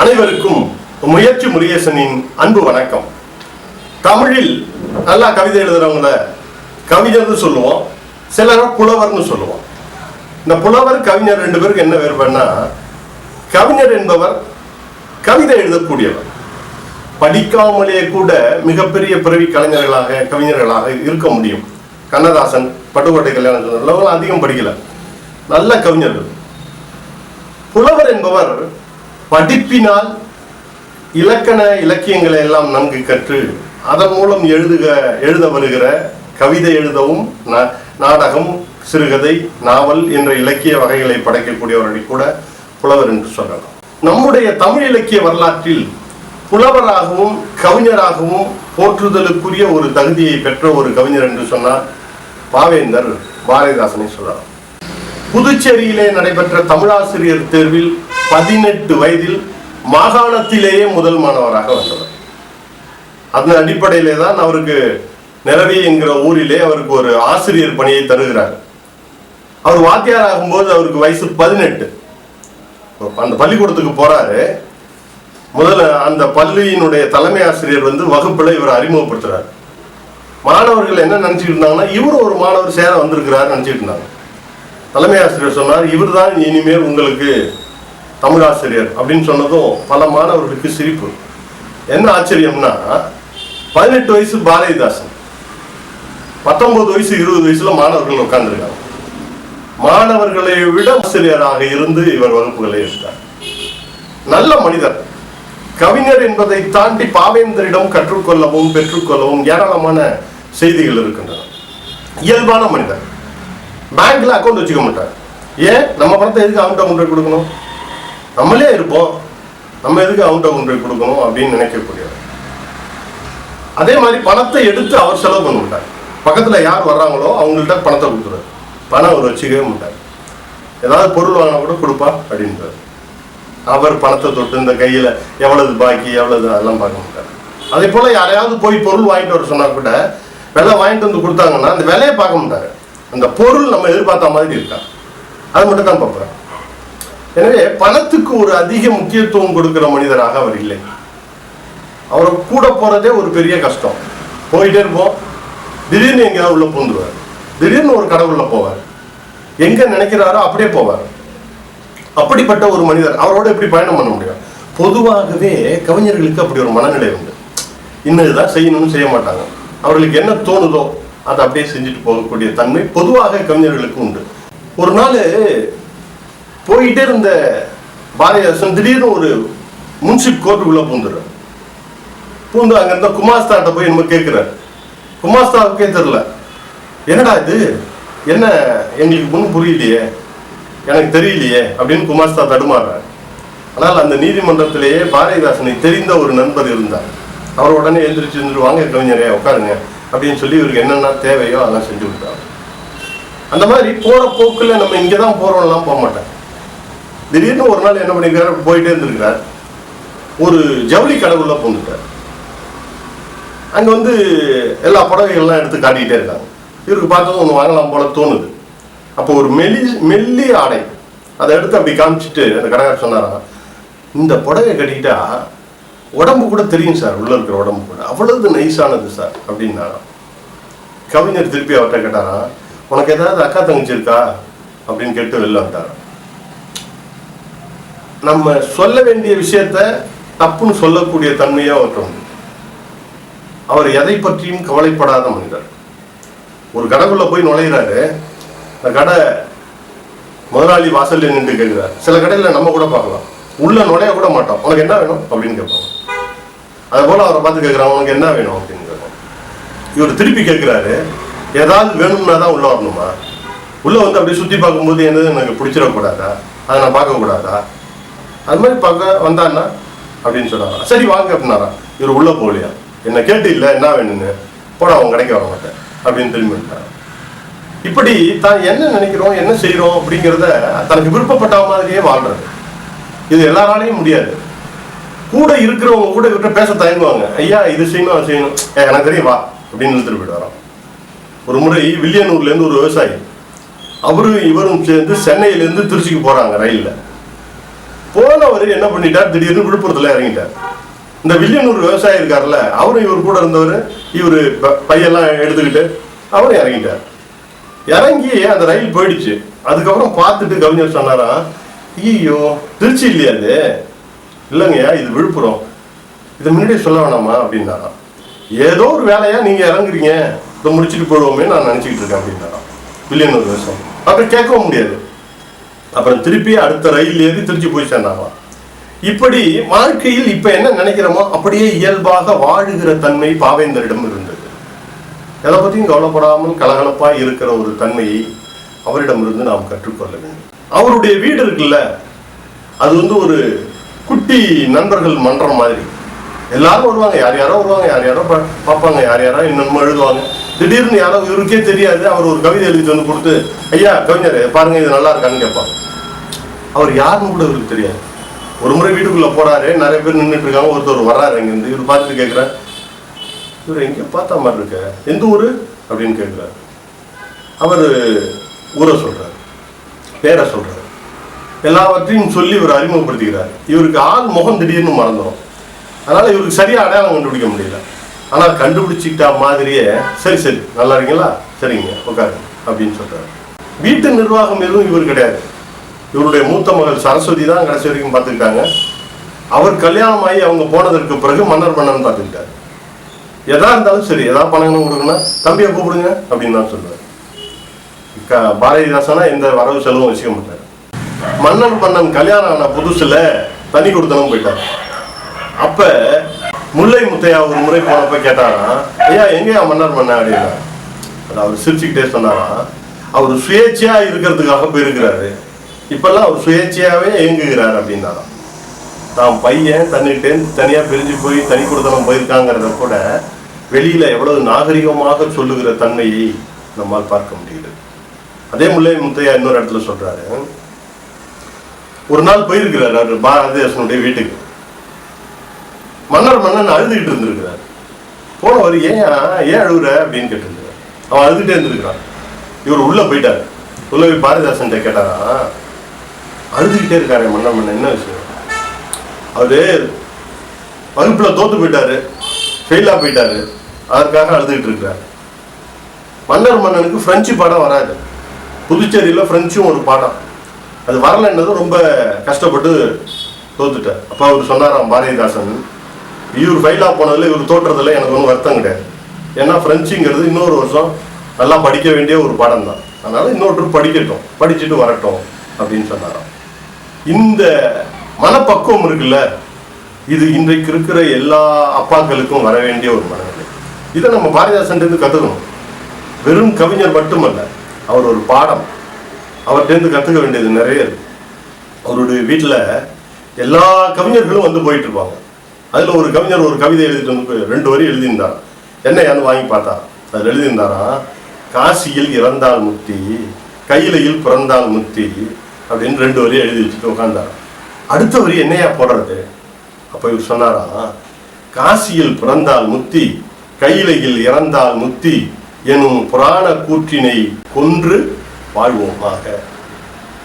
அனைவருக்கும் முயற்சி முருகேசனின் அன்பு வணக்கம். தமிழில் நல்லா கவிதை எழுதுறவங்கள கவிஞர்னு சொல்லுவோம் சிலர புலவர்னு சொல்லுவோம். இந்த புலவர் கவிஞர் ரெண்டு பேருக்கு என்ன வேறுபாடுனா கவிஞர் என்பவர் கவிதை எழுதக்கூடியவர். படிக்காமலே கூட மிகப்பெரிய பிறவி கலைஞர்களாக கவிஞர்களாக இருக்க முடியும். கண்ணதாசன் பட்டுக்கோட்டை கல்யாணம் அதிகம் படிக்கல. நல்ல கவிஞர்கள். புலவர் என்பவர் படிப்பினால் இலக்கண இலக்கியங்களை எல்லாம் நன்கு கற்று அதன் மூலம் எழுதுக எழுத வருகிற கவிதை எழுதவும் நா- நாடகம் சிறுகதை நாவல் என்ற இலக்கிய வகைகளை படைக்கக்கூடியவர்களை கூட புலவர் என்று சொல்லலாம். நம்முடைய தமிழ் இலக்கிய வரலாற்றில் புலவராகவும் கவிஞராகவும் போற்றுதலுக்குரிய ஒரு தகுதியை பெற்ற ஒரு கவிஞர் என்று சொன்னால் பாவேந்தர் பாரதிதாசனை சொல்லலாம். புதுச்சேரியிலே நடைபெற்ற தமிழாசிரியர் தேர்வில் பதினெட்டு வயதில் மாகாணத்திலேயே முதல் மாணவராக வந்தவர். அதன் அடிப்படையிலே தான் அவருக்கு நிலவி என்கிற ஊரிலே அவருக்கு ஒரு ஆசிரியர் பணியை தருகிறார். அவர் வாத்தியார் ஆகும்போது அவருக்கு வயசு பதினெட்டு. அந்த பள்ளிக்கூடத்துக்கு போறாரு. முதல்ல அந்த பள்ளியினுடைய தலைமை ஆசிரியர் வந்து வகுப்புல இவர் அறிமுகப்படுத்துறாரு. மாணவர்கள் என்ன நினைச்சிட்டு இருந்தாங்கன்னா இவரும் ஒரு மாணவர் சேர வந்திருக்கிறார் நினைச்சிட்டு இருந்தாங்க. தலைமை ஆசிரியர் சொன்னார் இவர்தான் இனிமேல் உங்களுக்கு தமிழ் ஆசிரியர் அப்படின்னு சொன்னதும் பல மாணவர்களுக்கு சிரிப்பு. என்ன ஆச்சரியம்னா பதினெட்டு வயசு பாரதிதாசன் பத்தொன்பது வயசு இருபது வயசுல மாணவர்கள் உட்கார்ந்துருக்காங்க. மாணவர்களை விட ஆசிரியராக இருந்து இவர் வகுப்புகளை எடுத்தார். நல்ல மனிதர். கவிஞர் என்பதை தாண்டி பாவேந்தரிடம் கற்றுக்கொள்ளவும் பெற்றுக்கொள்ளவும் ஏராளமான செய்திகள் இருக்கின்றன. இயல்பான மனிதர். பேங்க்ல அக்கௌண்ட் வச்சுக்க மாட்டார். ஏன்? நம்ம பணத்தை எதுக்கு அவுண்ட் கொண்டு கொடுக்கணும்? நம்மளே இருப்போம். நம்ம எதுக்கு அவுண்ட் கொண்டு போய் கொடுக்கணும் அப்படின்னு நினைக்கக்கூடியவர். அதே மாதிரி பணத்தை எடுத்து அவர் செலவு பண்ண மாட்டார். பக்கத்தில் யார் வர்றாங்களோ அவங்கள்ட்ட பணத்தை கொடுத்துருவார். பணம் அவர் வச்சுக்கவே மாட்டார். ஏதாவது பொருள் வாங்கினா கூட கொடுப்பா அப்படின்றார். அவர் பணத்தை தொட்டு இந்த கையில் எவ்வளவு பாக்கி எவ்வளவு அதெல்லாம் பார்க்க மாட்டார். அதே போல் யாரையாவது போய் பொருள் வாங்கிட்டு வர சொன்னா கூட விலை வாங்கிட்டு வந்து கொடுத்தாங்கன்னா அந்த விலையை பார்க்க மாட்டார். அந்த பொருள் நம்ம எதிர்பார்த்த மாதிரி இருக்கா? அது மட்டும் தான் பார்ப்பேன் எனவே பணத்துக்கு ஒரு அதிக முக்கியத்துவம் கொடுக்கிற மனிதராக அவர் இல்லை. அவரை கூட போறதே ஒரு பெரிய கஷ்டம். போயிட்டே இருப்போம். திடீர்னு எங்கேயாவது உள்ள பூந்துவார் திடீர்னு ஒரு கடவுள்ல போவார். எங்க நினைக்கிறாரோ அப்படியே போவார். அப்படிப்பட்ட ஒரு மனிதர் அவரோட எப்படி பயணம் பண்ண முடியும்? பொதுவாகவே கவிஞர்களுக்கு அப்படி ஒரு மனநிலை உண்டு. இன்னதுதான் செய்யணும்னு செய்ய மாட்டாங்க. அவர்களுக்கு என்ன தோணுதோ அதை அப்படியே செஞ்சுட்டு போகக்கூடிய தன்மை பொதுவாக கவிஞர்களுக்கு உண்டு. ஒரு நாள் போயிட்டே இருந்த பாரதிதாசன் திடீர்னு ஒரு முன்சிப் கோர்ட்டுக்குள்ள பூந்துடுறார். பூந்து அங்க இருந்த குமாஸ்தாட்ட போய் நம்ம கேட்கிறார். குமாஸ்தாவுக்கே தெரியல. என்னடா இது? என்ன எங்களுக்கு ஒன்றும் புரியலையே. எனக்கு தெரியலையே அப்படின்னு குமாஸ்தா தடுமாறுறார். ஆனால் அந்த நீதிமன்றத்திலேயே பாரதிதாசனை தெரிந்த ஒரு நண்பர் இருந்தார். அவர் உடனே எழுந்திரிச்சு இருந்துட்டு வாங்க கவிஞரே உட்காருங்க அப்படின்னு சொல்லி இவருக்கு என்னென்ன தேவையோ அதெல்லாம் செஞ்சு கொடுத்தாரு. அந்த மாதிரி போற போக்குல நம்ம இங்கே தான் போறோம்லாம் போக மாட்டேன். திடீர்னு ஒரு நாள் என்ன பண்ணிருக்கார்? போயிட்டே இருந்திருக்கிறார். ஒரு ஜவுளி கடவுள்ல பூந்துட்டார். அங்க வந்து எல்லா புடவைகள்லாம் எடுத்து காட்டிக்கிட்டே இருக்காங்க இவருக்கு பார்த்ததும் ஒன்று வாங்கலாம் போல தோணுது. அப்போ ஒரு மெலி மெல்லி ஆடை. அதை எடுத்து அப்படி காமிச்சிட்டு அந்த கடைக்காரர் சொன்னாராம் இந்த புடவை கட்டிக்கிட்டா உடம்பு கூட தெரியும் சார் உள்ள இருக்கிற உடம்பு கூட. அவ்வளவு நைஸானது சார் அப்படின்னா கவிஞர் திருப்பி அவர்கிட்ட கேட்டாராம் உனக்கு ஏதாவது அக்கா தங்கச்சி இருக்கா? அப்படின்னு கேட்டு வெளில வந்துட்டாராம். நம்ம சொல்ல வேண்டிய விஷயத்த தப்புன்னு சொல்லக்கூடிய தன்மையா அவர்கிட்ட அவர் எதை பற்றியும் கவலைப்படாத மனிதர். ஒரு கடைக்குள்ள போய் நுழையிறாரு. அந்த கடை முதலாளி வாசல்ல நின்று கேட்கிறார். சில கடையில நம்ம கூட பார்க்கலாம். உள்ள நுழைய கூட மாட்டோம். உனக்கு என்ன வேணும்? அப்படின்னு கேட்பாங்க. அது போல அவரை பார்த்து கேட்கிறான் உனக்கு என்ன வேணும்? அப்படின்னு கேட்பான். இவர் திருப்பி கேட்கிறாரு ஏதாவது வேணும்னா தான் உள்ள வரணுமா? உள்ள வந்து அப்படியே சுத்தி பார்க்கும்போது என்னது எனக்கு பிடிச்சிடக்கூடாதா? அதை நான் பார்க்க கூடாதா அது மாதிரி பார்க்க வந்தான்னா அப்படின்னு சொன்னாரா சரி வாங்க அப்படின்னாரா. இவர் உள்ள போகலையா? என்ன கேட்டு இல்லை என்ன வேணும்னு. போட அவன் கடைக்கு வர மாட்டேன் அப்படின்னு திரும்பி வந்துட்டார். இப்படி தான் என்ன நினைக்கிறோம் என்ன செய்கிறோம் அப்படிங்கிறத தனக்கு விருப்பப்பட்ட மாதிரியே வாழ்றது. இது எல்லாராலையும் முடியாது. கூட இருக்கிறவங்க கூட இவர்கிட்ட பேச தயங்குவாங்க. ஐயா இது செய்யணும் அது செய்யணும். ஏ எனக்கு தெரியும் வா அப்படின்னு இழுத்துட்டு போயிட்டு வரோம் ஒரு முறை வில்லியனூர்ல இருந்து ஒரு விவசாயி அவரும் இவரும் சேர்ந்து சென்னையில இருந்து திருச்சிக்கு போறாங்க ரயில்ல. அவர் என்ன பண்ணிட்டார்? திடீர்னு விழுப்புரத்துல இறங்கிட்டார். இந்த வில்லியனூர் விவசாயி இருக்கார்ல அவரும் இவர் கூட இருந்தவர் இவர் பையெல்லாம் எடுத்துக்கிட்டு அவரும் இறங்கிட்டார். இறங்கி அந்த ரயில் போயிடுச்சு. அதுக்கப்புறம் பார்த்துட்டு கவிஞர் சொன்னாராம் ஐயோ திருச்சி இல்லையா அது இல்லைங்கய்யா இது விழுப்புரம். இதை முன்னாடியே சொல்ல வேணாமா? அப்படின்னாராம். ஏதோ ஒரு வேலையா நீங்க இறங்குறீங்க. இதை முடிச்சுட்டு போடுவோமே நான் நினைச்சுக்கிட்டு இருக்கேன் அப்படின்னாராம். வில்லியனூர் விவசாயம் அப்புறம் கேட்கவும் முடியாது. அப்புறம் திருப்பி அடுத்த ரயில் ஏறி திருச்சி போய் சேர்ந்தாங்களாம் இப்படி வாழ்க்கையில் இப்ப என்ன நினைக்கிறோமோ அப்படியே இயல்பாக வாழுகிற தன்மை பாவேந்தரிடம் இருந்தது. எதை பத்தியும் கவலைப்படாமல் கலகலப்பா இருக்கிற ஒரு தன்மையை அவரிடமிருந்து நாம் கற்றுக்கொள்ள வேண்டும். அவருடைய வீடு இருக்குல்ல அது வந்து ஒரு குட்டி நண்பர்கள் மன்றம் மாதிரி. எல்லாரும் வருவாங்க யார் யாரோ வருவாங்க யார் யாரோ பார்ப்பாங்க யார் யாரோ இன்னும் எழுதுவாங்க. திடீர்னு யாரோ இவருக்கே தெரியாது அவர் ஒரு கவிதை எழுதி வந்து கொடுத்து ஐயா கவிஞர் பாருங்க இது நல்லா இருக்கான்னு கேட்பாங்க. அவர் யாருன்னு கூட இவருக்கு தெரியாது. ஒரு முறை வீட்டுக்குள்ள போறாரு நிறைய பேர் நின்றுட்டு இருக்காங்க ஒருத்தர் வர்றாரு இங்கிருந்து. இவர் பார்த்துட்டு கேட்குறாரு இவர் எங்கே பார்த்த மாதிரி இருக்க. எந்த ஊர்? அப்படின்னு கேட்குறாரு அவர் ஊரை சொல்கிறார் பேரை சொல்கிறார் எல்லாவற்றையும் சொல்லி இவர் அறிமுகப்படுத்திக்கிறார். இவருக்கு ஆள் முகம் திடீர்னு மறந்துடும் அதனால் இவருக்கு சரியாக அடையாளம் கண்டுபிடிக்க முடியல. ஆனால் கண்டுபிடிச்சிக்கிட்ட மாதிரியே சரி சரி நல்லா இருக்கீங்களா? சரிங்க உட்காருங்க அப்படின்னு சொல்கிறார் வீட்டு நிர்வாகம் எதுவும் இவர் கிடையாது. இவருடைய மூத்த மகள் சரஸ்வதி தான் கடைசி வரைக்கும் பார்த்துக்கிட்டாங்க அவர் கல்யாணம் ஆகி அவங்க போனதற்கு பிறகு மன்னர் மன்னன் பார்த்துக்கிட்டாரு எதா இருந்தாலும் சரி எதாவது பணம் கொடுக்குன்னா தம்பியை கூப்பிடுங்க அப்படின்னு தான் சொல்லுவார் க- பாரதிதாசனா எந்த வரவு செலவும் வச்சுக்க மாட்டார். மன்னன் மன்னன் கல்யாணம் ஆன புதுசுல தனி கொடுத்தனும் போயிட்டார். அப்ப முல்லை முத்தையா ஒரு முறை போனப்ப கேட்டாரா ஐயா எங்கேயா மன்னர் மன்னன்? அப்படின்னா அது அவர் சிரிச்சுக்கிட்டே சொன்னாரா அவர் சுயேட்சையா இருக்கிறதுக்காக போயிருக்கிறாரு. இப்பெல்லாம் அவர் சுயேட்சையாகவே இயங்குகிறார் அப்படின்னா தான் பையன் தன்னிட்டே தனியாக பிரிஞ்சு போய் தனி கொடுத்தனம் போயிருக்காங்கிறத கூட வெளியில் எவ்வளவு நாகரிகமாக சொல்லுகிற தன்மையை நம்மால் பார்க்க முடியுது அதே முல்லை முத்தையா இன்னொரு இடத்துல சொல்கிறாரு ஒரு நாள் போயிருக்கிறார் அவர் பாரதிதாசனுடைய வீட்டுக்கு. மன்னர் மன்னன் அழுதுகிட்டு இருந்திருக்கிறார். போனவர் ஏன் ஏன் அழுகுற அப்படின்னு கேட்டிருந்தார். அவன் அழுதுகிட்டே இருந்திருக்கிறான். இவர் உள்ளே போயிட்டார். உள்ள போய் பாரதிதாசன் கேட்டாரா அழுதுகிட்டே இருக்காரு மன்னமன் என்ன விஷயம்? அவரு வகுப்புல தோத்து போயிட்டாரு. ஃபெயிலாக போயிட்டாரு. அதற்காக அழுதுகிட்டு இருக்கிறார். மன்னர் மன்னனுக்கு ஃப்ரெஞ்சு பாடம் வராது. புதுச்சேரியில் ஃப்ரெஞ்சும் ஒரு பாடம். அது வரலைன்னதும் ரொம்ப கஷ்டப்பட்டு தோத்துட்டார். அப்போ அவர் சொன்னாராம் பாரதிதாசன் இவர் ஃபெயிலாக போனதில் இவர் தோற்றதில் எனக்கு ஒன்றும் வருத்தம் கிடையாது. ஏன்னா ஃப்ரெஞ்சுங்கிறது இன்னொரு வருஷம் நல்லா படிக்க வேண்டிய ஒரு பாடம் தான் அதனால் இன்னொரு படிக்கட்டும். படிச்சுட்டு வரட்டும் அப்படின்னு சொன்னாராம். இந்த மனப்பக்குவம் இருக்குல்ல இது இன்றைக்கு இருக்கிற எல்லா அப்பாக்களுக்கும் வர வேண்டிய ஒரு மனநிலை. இதை நம்ம பாரதிதாசன் இருந்து கத்துக்கணும். வெறும் கவிஞர் மட்டுமல்ல அவர் ஒரு பாடம். அவர்கிட்ட கத்துக்க வேண்டியது நிறைய இருக்கு. அவருடைய வீட்டில் எல்லா கவிஞர்களும் வந்து போயிட்டு இருப்பாங்க அதுல ஒரு கவிஞர் ஒரு கவிதை எழுதிட்டு வந்து ரெண்டு வரி எழுதியிருந்தார். என்னையான்னு வாங்கி பார்த்தா அதில் எழுதியிருந்தாரா காசியில் இறந்தால் முக்தி கையிலையில் பிறந்தால் முக்தி அப்படின்னு ரெண்டு வரி எழுதி வச்சுட்டு உட்காந்தார் அடுத்த வரி என்னையா போடுறது? அப்போ இவர் சொன்னாராம் காசியில் பிறந்தால் முத்தி கையிலையில் இறந்தால் முத்தி எனும் புராண கூற்றினை கொன்று வாழ்வோமாக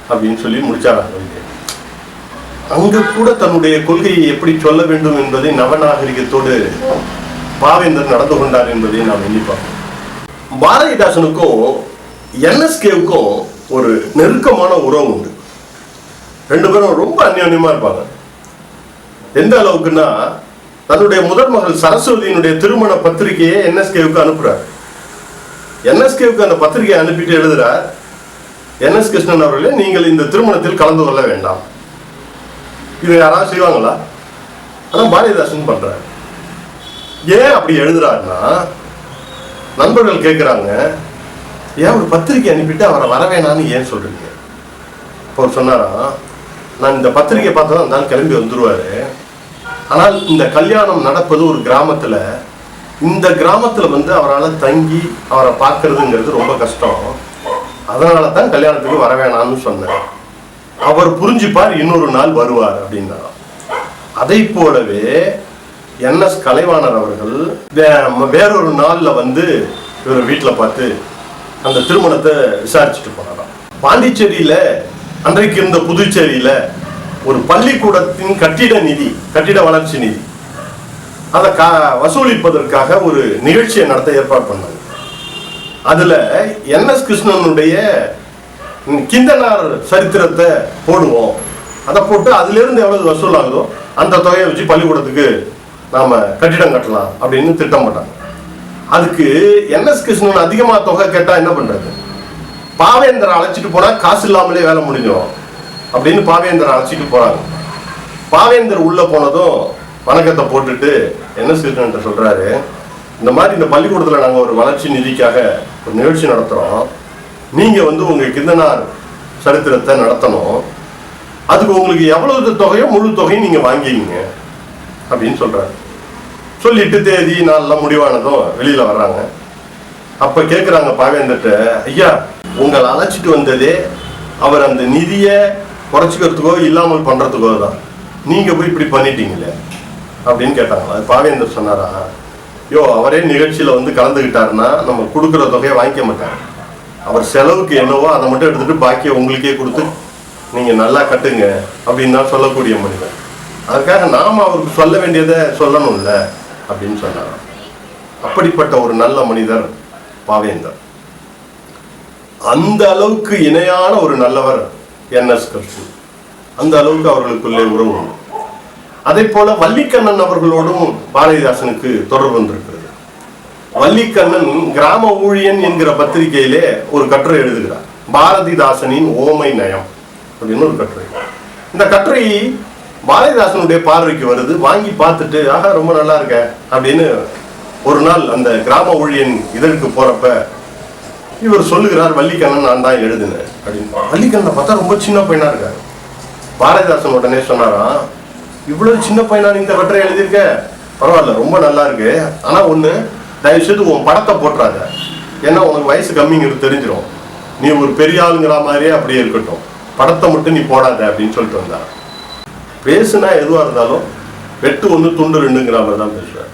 அப்படின்னு சொல்லி முடிச்சாராம் கவிதை அங்க கூட தன்னுடைய கொள்கையை எப்படி சொல்ல வேண்டும் என்பதை நவநாகரிகத்தோடு பாவேந்தர் நடந்து கொண்டார் என்பதை நாம் எண்ணி பாரதிதாசனுக்கும் என்எஸ்கேவுக்கும் ஒரு நெருக்கமான உறவு உண்டு. ரெண்டு பேரும் ரொம்ப அந்யோன்யமா இருப்பாங்க. எந்த அளவுக்குன்னா தன்னுடைய முதல் மகள் சரஸ்வதியினுடைய திருமண பத்திரிகையை என்எஸ்கேவுக்கு அனுப்புறார். என்எஸ்கேவுக்கு அந்த பத்திரிகையை அனுப்பிட்டு எழுதுறார் என்எஸ் கிருஷ்ணன் அவர்களே நீங்கள் இந்த திருமணத்தில் கலந்து கொள்ள வேண்டாம். இது யாராவது செய்வாங்களா? அதான் பாரதிதாசன் பண்றாரு. ஏன் அப்படி எழுதுறாருன்னா நண்பர்கள் கேட்குறாங்க ஏன் ஒரு பத்திரிக்கை அனுப்பிட்டு அவரை வர வேணாம்னு ஏன் சொல்றீங்க? இப்போ அவர் சொன்னாராம் நான் இந்த பத்திரிகை பார்த்தா அந்த நாள் கிளம்பி வந்துடுவாரு ஆனால் இந்த கல்யாணம் நடப்பது ஒரு கிராமத்தில் இந்த கிராமத்தில் வந்து அவரால் தங்கி அவரை பார்க்கறதுங்கிறது ரொம்ப கஷ்டம். அதனால தான் கல்யாணத்துக்கு வர வேணாம்னு சொன்னேன். அவர் புரிஞ்சுப்பார் இன்னொரு நாள் வருவார் அப்படின்னா. அதை போலவே என்எஸ் கலைவாணர் அவர்கள் வே- வேறொரு நாளில் வந்து இவர் வீட்டில் பார்த்து அந்த திருமணத்தை விசாரிச்சுட்டு போனாராம். பாண்டிச்சேரியில் அன்றைக்கு இருந்த புதுச்சேரியில ஒரு பள்ளிக்கூடத்தின் கட்டிட நிதி கட்டிட வளர்ச்சி நிதி. அதை கா வசூலிப்பதற்காக ஒரு நிகழ்ச்சியை நடத்த ஏற்பாடு பண்ணாங்க. அதுல என் எஸ் கிருஷ்ணனுடைய கிந்தனார் சரித்திரத்தை போடுவோம். அதை போட்டு அதுல இருந்து எவ்வளவு வசூல் ஆகுதோ அந்த தொகையை வச்சு பள்ளிக்கூடத்துக்கு நாம கட்டிடம் கட்டலாம் அப்படின்னு திட்டம் போட்டாங்க. அதுக்கு என் எஸ் கிருஷ்ணன் அதிகமா தொகை கேட்டா என்ன பண்றது? பாவேந்தரை அழைச்சிட்டு போனா காசு இல்லாமலே வேலை முடிஞ்சிடும். அப்படின்னு பாவேந்தரை அழைச்சிட்டு போறாங்க. பாவேந்தர் உள்ள போனதும் வணக்கத்தை போட்டுட்டு என்ன கிருஷ்ணன் சொல்றாரு? இந்த மாதிரி இந்த பள்ளிக்கூடத்தில் நாங்கள் ஒரு வளர்ச்சி நிதிக்காக ஒரு நிகழ்ச்சி நடத்துகிறோம் நீங்கள் வந்து உங்கள் கிந்தனார் சரித்திரத்தை நடத்தணும். அதுக்கு உங்களுக்கு எவ்வளவு தொகையோ முழு தொகையும் நீங்கள் வாங்கிங்க அப்படின்னு சொல்றாரு. சொல்லிட்டு தேதி நாளெல்லாம் முடிவானதும் வெளியில் வர்றாங்க. அப்போ கேட்குறாங்க பாவேந்தர்கிட்ட ஐயா உங்களை அழைச்சிட்டு வந்ததே அவர் அந்த நிதியை குறைச்சிக்கிறதுக்கோ இல்லாமல் பண்ணுறதுக்கோ தான். நீங்கள் போய் இப்படி பண்ணிட்டீங்களே? அப்படின்னு கேட்டாங்களா. அது பாவேந்தர் சொன்னாரா யோ அவரே நிகழ்ச்சியில் வந்து கலந்துக்கிட்டாருன்னா நம்ம கொடுக்குற தொகையை வாங்கிக்க மாட்டாங்க அவர் செலவுக்கு என்னவோ அதை மட்டும் எடுத்துகிட்டு பாக்கியை உங்களுக்கே கொடுத்து நீங்கள் நல்லா கட்டுங்க அப்படின்னு தான் சொல்லக்கூடிய மனிதன் அதுக்காக நாம் அவருக்கு சொல்ல வேண்டியதை சொல்லணும்ல அப்படின்னு சொன்னாராம். அப்படிப்பட்ட ஒரு நல்ல மனிதர் பாவேந்தர். அந்த அளவுக்கு இணையான ஒரு நல்லவர் என் எஸ் கிருஷ்ணன் அந்த அளவுக்கு அவர்களுக்குள்ளே உறவு அதே போல வள்ளிக்கண்ணன் அவர்களோடும் பாரதிதாசனுக்கு தொடர்பு வந்திருக்கிறது. வள்ளிக்கண்ணன் கிராம ஊழியன் என்கிற பத்திரிகையிலே ஒரு கட்டுரை எழுதுகிறார். பாரதிதாசனின் ஓமை நயம் அப்படின்னு ஒரு கட்டுரை. இந்த கட்டுரை பாரதிதாசனுடைய பார்வைக்கு வருது. வாங்கி பார்த்துட்டு ஆகா ரொம்ப நல்லா இருக்க அப்படின்னு ஒரு நாள் அந்த கிராம ஊழியன் இதழுக்கு போறப்ப இவர் சொல்லுகிறார் வள்ளிக்கண்ணன் நான் தான் எழுதினேன். அப்படின்னு. வள்ளிக்கண்ணனை பார்த்தா ரொம்ப சின்ன பையனா இருக்காரு. பாரதிதாசன் உடனே சொன்னாராம் இவ்வளவு சின்ன பையனா நீ இந்த கட்டுரை எழுதியிருக்க? பரவாயில்ல ரொம்ப நல்லா இருக்கு. ஆனா ஒண்ணு தயவு செய்து உன் படத்தை போட்டுறாத. ஏன்னா உனக்கு வயசு கம்மிங்கிறது தெரிஞ்சிடும் நீ ஒரு பெரிய ஆளுங்கிற மாதிரியே அப்படியே இருக்கட்டும். படத்தை மட்டும் நீ போடாத அப்படின்னு சொல்லிட்டு வந்தார் பேசுனா எதுவா இருந்தாலும் வெட்டு ஒண்ணு துண்டு ரெண்டுங்கிற மாதிரி தான் பேசுவார்.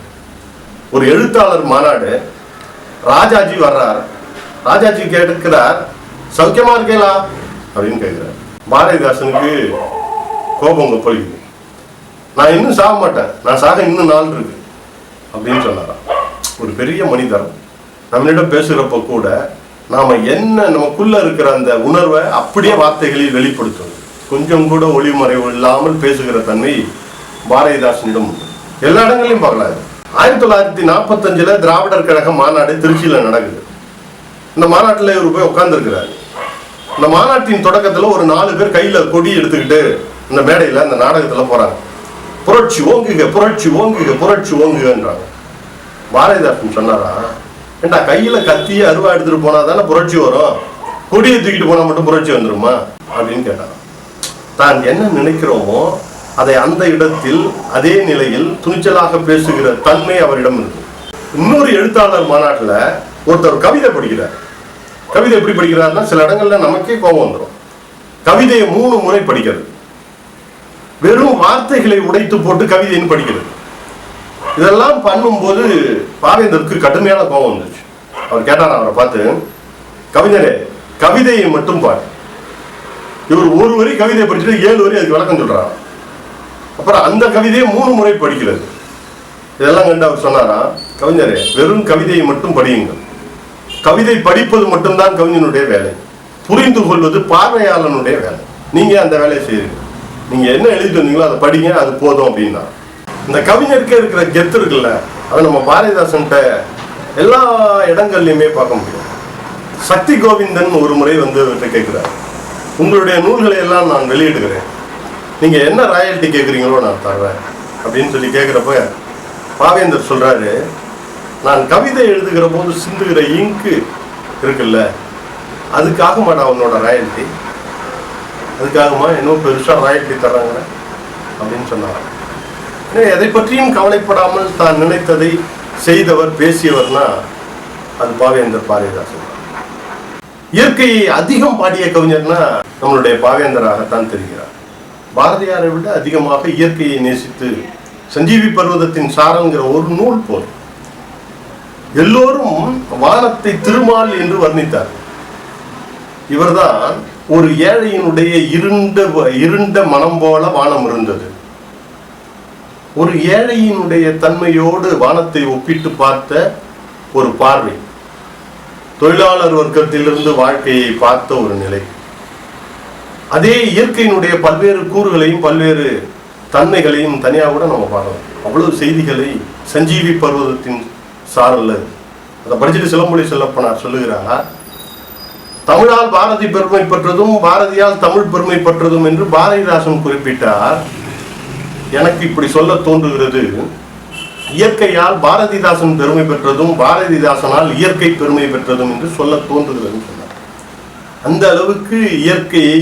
ஒரு எழுத்தாளர் மாநாடு ராஜாஜி வர்றார். ராஜாஜி கேட்கிறார் சௌக்கியமா இருக்கேலா அப்படின்னு கேட்கிறார். பாரதிதாசனுக்கு கோபம் கொப்பளிக்குது நான் இன்னும் சாக மாட்டேன். நான் சாக இன்னும் நாள் இருக்கு. அப்படின்னு சொன்னாராம். ஒரு பெரிய மனிதர் நம்மளிடம் பேசுகிறப்ப கூட நாம் என்ன நமக்குள்ள இருக்கிற அந்த உணர்வை அப்படியே வார்த்தைகளில் வெளிப்படுத்தணும் கொஞ்சம் கூட ஒளிமறைவு இல்லாமல் பேசுகிற தன்மை பாரதிதாசனிடம் உண்டு. எல்லா இடங்களையும் பார்க்கலாம் ஆயிரத்தி தொள்ளாயிரத்தி நாற்பத்தஞ்சில் திராவிடர் கழக மாநாடு திருச்சியில் நடக்குது. இந்த மாநாட்டில் இவர் போய் உட்கார்ந்துருக்கிறாரு. இந்த மாநாட்டின் தொடக்கத்தில் ஒரு நாலு பேர் கையில் கொடி எடுத்துக்கிட்டு இந்த மேடையில் இந்த நாடகத்தில் போகிறாங்க புரட்சி ஓங்குக புரட்சி ஓங்குக புரட்சி ஓங்குகன்றாங்க. பாரதிதாசன் சொன்னாரா ஏண்டா கையில் கத்திய அருவா எடுத்துகிட்டு போனால் தானே புரட்சி வரும்? கொடியை தூக்கிட்டு போனால் மட்டும் புரட்சி வந்துருமா? அப்படின்னு கேட்டாங்க தான் என்ன நினைக்கிறோமோ அதை அந்த இடத்தில் அதே நிலையில் துணிச்சலாக பேசுகிற தன்மை அவரிடம் இருக்கு. இன்னொரு எழுத்தாளர் மாநாட்டில் ஒருத்தர் கவிதை படிக்கிறார். கவிதை எப்படி படிக்கிறாருன்னா சில இடங்கள்ல நமக்கே கோபம் வந்துடும் கவிதையை மூணு முறை படிக்கிறது. வெறும் வார்த்தைகளை உடைத்து போட்டு கவிதைன்னு படிக்கிறது. இதெல்லாம் பண்ணும்போது பாவேந்தருக்கு கடுமையான கோபம் வந்துச்சு அவர் கேட்டார் அவரை பார்த்து கவிஞரே கவிதையை மட்டும் பாரு. இவர் ஒரு வரி கவிதை படிச்சுட்டு ஏழு வரி அதுக்கு விளக்கம் சொல்றாரு அப்புறம் அந்த கவிதையை மூணு முறை படிக்கிறது. இதெல்லாம் கண்டு அவர் சொன்னாரா கவிஞரே வெறும் கவிதையை மட்டும் படியுங்கள். கவிதை படிப்பது மட்டும்தான் கவிஞனுடைய வேலை. புரிந்து கொள்வது பார்வையாளனுடைய வேலை. நீங்க அந்த வேலையை செய்யுங்க நீங்க என்ன எழுதிட்டு வந்தீங்களோ அதை படிங்க அது போதும் அப்படின்னா. இந்த கவிஞருக்கே இருக்கிற கெத்து இருக்குல்ல அதை நம்ம பாரதிதாசன்கிட்ட எல்லா இடங்கள்லையுமே பார்க்க முடியும். சக்தி கோவிந்தன் ஒரு முறை வந்து அவர்கிட்ட உங்களுடைய நூல்களை எல்லாம் நான் வெளியிடுகிறேன். நீங்க என்ன ராயல்ட்டி கேட்குறீங்களோ நான் தர்றேன். அப்படின்னு சொல்லி கேட்குறப்ப பாவேந்தர் சொல்றாரு நான் கவிதை எழுதுகிற போது சிந்துகிற இங்கு இருக்குல்ல அதுக்காக மாட்டா அவனோட ராயல்ட்டி அதுக்காகமா இன்னும் பெருசாக ராயல்ட்டி தர்றாங்க அப்படின்னு சொன்னாங்க. எதை பற்றியும் கவலைப்படாமல் தான் நினைத்ததை செய்தவர் பேசியவர்னா அது பாவேந்தர் பாரதிதாசன். இயற்கையை அதிகம் பாடிய கவிஞர்னா நம்மளுடைய பாவேந்தராகத்தான் தெரிகிறார். பாரதியாரை விட அதிகமாக இயற்கையை நேசித்து சஞ்சீவி பர்வதத்தின் சாரங்கிற ஒரு நூல் போதும். எல்லோரும் வானத்தை திருமால் என்று வர்ணித்தார். இவர்தான் ஒரு ஏழையினுடைய இருண்ட வ- இருண்ட மனம் போல வானம் இருந்தது. ஒரு ஏழையினுடைய தன்மையோடு வானத்தை ஒப்பிட்டு பார்த்த ஒரு பார்வை. தொழிலாளர் வர்க்கத்திலிருந்து வாழ்க்கையை பார்த்த ஒரு நிலை. அதே இயற்கையினுடைய பல்வேறு கூறுகளையும் பல்வேறு தன்மைகளையும் தனியாக கூட நம்ம பார்க்கலாம். அவ்வளவு செய்திகளை சஞ்சீவி பர்வதத்தின் சார் உள்ளது அதை படிச்சுட்டு சிலம்பொழி செல்லப்பனார் சொல்லுகிறார்? தமிழால் பாரதி பெருமை பெற்றதும் பாரதியால் தமிழ் பெருமை பெற்றதும் என்று பாரதிதாசன் குறிப்பிட்டார். எனக்கு இப்படி சொல்ல தோன்றுகிறது. இயற்கையால் பாரதிதாசன் பெருமை பெற்றதும் பாரதிதாசனால் இயற்கை பெருமை பெற்றதும் என்று சொல்ல தோன்றுகிறது சொன்னார். அந்த அளவுக்கு இயற்கையை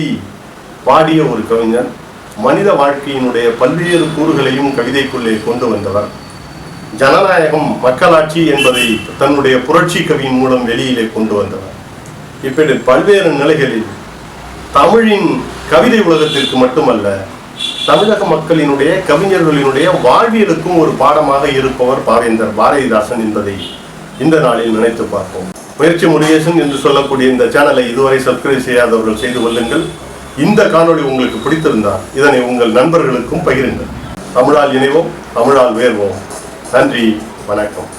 பாடிய ஒரு கவிஞர் மனித வாழ்க்கையினுடைய பல்வேறு கூறுகளையும் கவிதைக்குள்ளே கொண்டு வந்தவர். ஜனநாயகம் மக்களாட்சி என்பதை தன்னுடைய புரட்சி கவியின் மூலம் வெளியிலே கொண்டு வந்தவர். இப்படி பல்வேறு நிலைகளில் தமிழின் கவிதை உலகத்திற்கு மட்டுமல்ல தமிழக மக்களினுடைய கவிஞர்களினுடைய வாழ்வியலுக்கும் ஒரு பாடமாக இருப்பவர் பாவேந்தர் பாரதிதாசன் என்பதை இந்த நாளில் நினைத்து பார்ப்போம். முயற்சி முருகேசன் என்று சொல்லக்கூடிய இந்த சேனலை இதுவரை சப்ஸ்கிரைப் செய்யாதவர்கள் செய்து கொள்ளுங்கள். இந்த காணொளி உங்களுக்கு பிடித்திருந்தால் இதனை உங்கள் நண்பர்களுக்கும் பகிருங்கள். தமிழால் இணைவோம் தமிழால் உயர்வோம் நன்றி வணக்கம்.